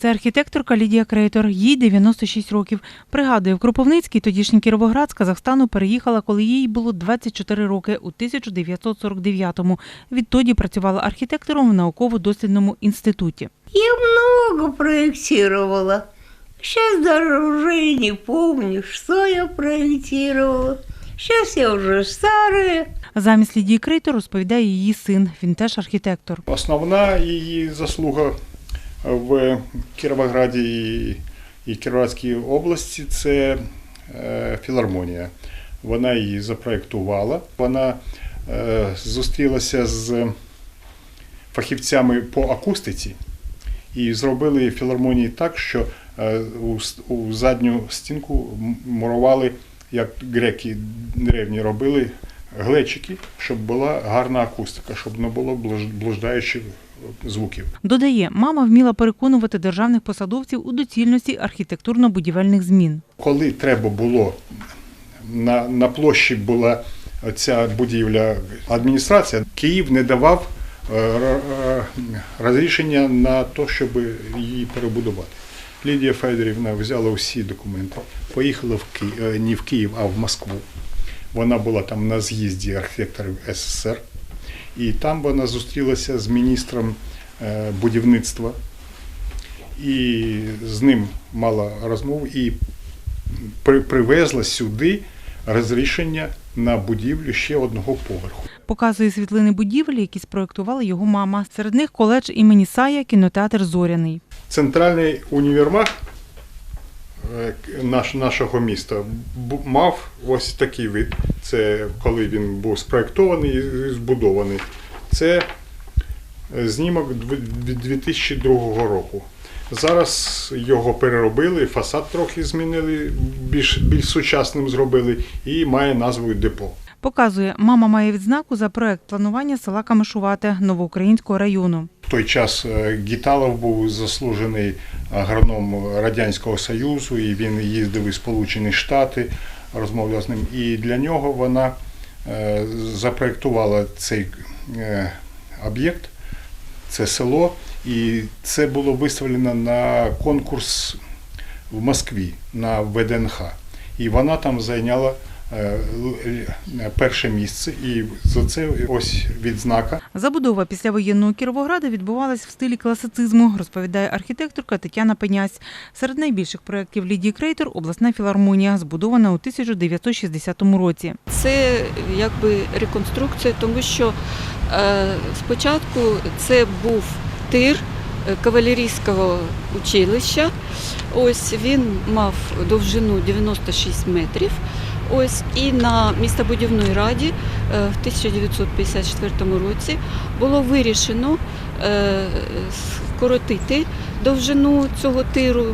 Це архітекторка Лідія Крейтор. Їй 96 років. Пригадує, в Кропивницький, тодішній Кіровоград з Казахстану переїхала, коли їй було 24 роки у 1949-му. Відтоді працювала архітектором в науково-дослідному інституті. Я много проектировала. Сейчас даже уже не помню, что я проектировала. Сейчас я уже старая. Замість Лідії Крейтор розповідає її син. Він теж архітектор. Основна її заслуга в Кіровограді і, і Кіровоградській області це е, філармонія. Вона її запроєктувала. Вона е, зустрілася з фахівцями по акустиці і зробили філармонії так, що е, у, задню стінку мурували, як греки древні робили, глечики, щоб була гарна акустика, щоб не було блуж- блуждаючих звуків. Додає, мама вміла переконувати державних посадовців у доцільності архітектурно-будівельних змін. Коли треба було на, на площі була ця будівля адміністрація, Київ не давав е, е, розрішення на те, щоб її перебудувати. Лідія Федорівна взяла всі документи, поїхала в Київ, не в Київ, а в Москву. Вона була там на з'їзді архітекторів СССР. І там вона зустрілася з міністром е, будівництва і з ним мала розмову і при- привезла сюди розрішення на будівлю ще одного поверху. Показує світлини будівель, які спроектувала його мама. Серед них коледж імені Сая, кінотеатр Зоряний. Центральний універмаг наш, нашого міста мав ось такий вид. Це коли він був спроектований і збудований. Це е, знімок від 2002 року. Зараз його переробили, фасад трохи змінили, більш, більш сучасним зробили і має назву депо. Показує, мама має відзнаку за проект планування села Камишувате Новоукраїнського району. В той час е, Гіталов був заслужений агроном Радянського Союзу, і він їздив у Сполучені Штати, розмовляв з ним. І для нього вона е, запроектувала цей е, об'єкт, це село, і це було виставлено на конкурс в Москві на ВДНХ. І вона там зайняла перше місце, і за це ось відзнака. Забудова післявоєнного Кіровограда відбувалась в стилі класицизму, розповідає архітекторка Тетяна Пенясь. Серед найбільших проєктів Лідії Крейтор обласна філармонія, збудована у 1960 році. Це якби реконструкція, тому що е, спочатку це був тир е, кавалерійського училища. Ось він мав довжину 96 метрів. Ось і на містобудівній раді е, в 1954 році було вирішено е, скоротити довжину цього тиру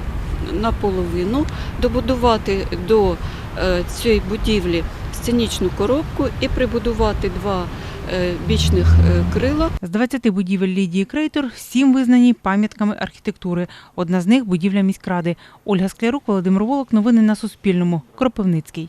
наполовину, добудувати до е, цієї будівлі сценічну коробку і прибудувати два е, бічних е, крила. З 20 будівель Лідії Крейтор сім визнані пам'ятками архітектури. Одна з них будівля міськради. Ольга Склярук, Володимир Волок. Новини на Суспільному. Кропивницький.